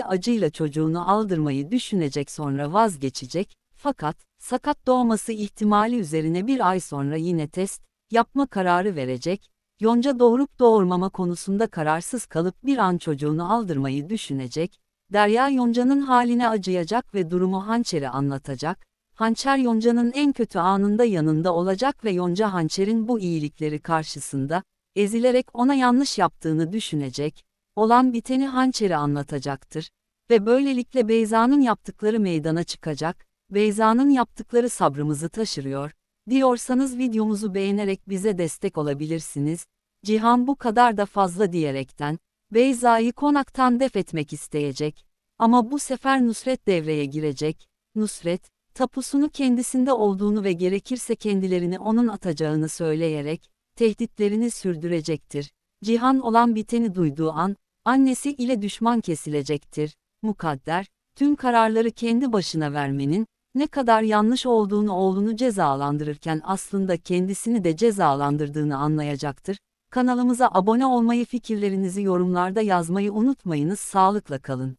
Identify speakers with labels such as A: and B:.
A: acıyla çocuğunu aldırmayı düşünecek sonra vazgeçecek, fakat, sakat doğması ihtimali üzerine bir ay sonra yine test, yapma kararı verecek, Yonca doğurup doğurmama konusunda kararsız kalıp bir an çocuğunu aldırmayı düşünecek, Derya Yonca'nın haline acıyacak ve durumu Hançer'e anlatacak, Hançer Yonca'nın en kötü anında yanında olacak ve Yonca Hançer'in bu iyilikleri karşısında, ezilerek ona yanlış yaptığını düşünecek, olan biteni Hançer'e anlatacaktır ve böylelikle Beyza'nın yaptıkları meydana çıkacak, Beyza'nın yaptıkları sabrımızı taşırıyor, diyorsanız videomuzu beğenerek bize destek olabilirsiniz, Cihan bu kadar da fazla diyerekten, Beyza'yı konaktan def etmek isteyecek, ama bu sefer Nusret devreye girecek, Nusret, tapusunu kendisinde olduğunu ve gerekirse kendilerini onun atacağını söyleyerek, tehditlerini sürdürecektir. Cihan olan biteni duyduğu an, annesi ile düşman kesilecektir. Mukadder, tüm kararları kendi başına vermenin, ne kadar yanlış olduğunu oğlunu cezalandırırken aslında kendisini de cezalandırdığını anlayacaktır. Kanalımıza abone olmayı fikirlerinizi yorumlarda yazmayı unutmayınız sağlıkla kalın.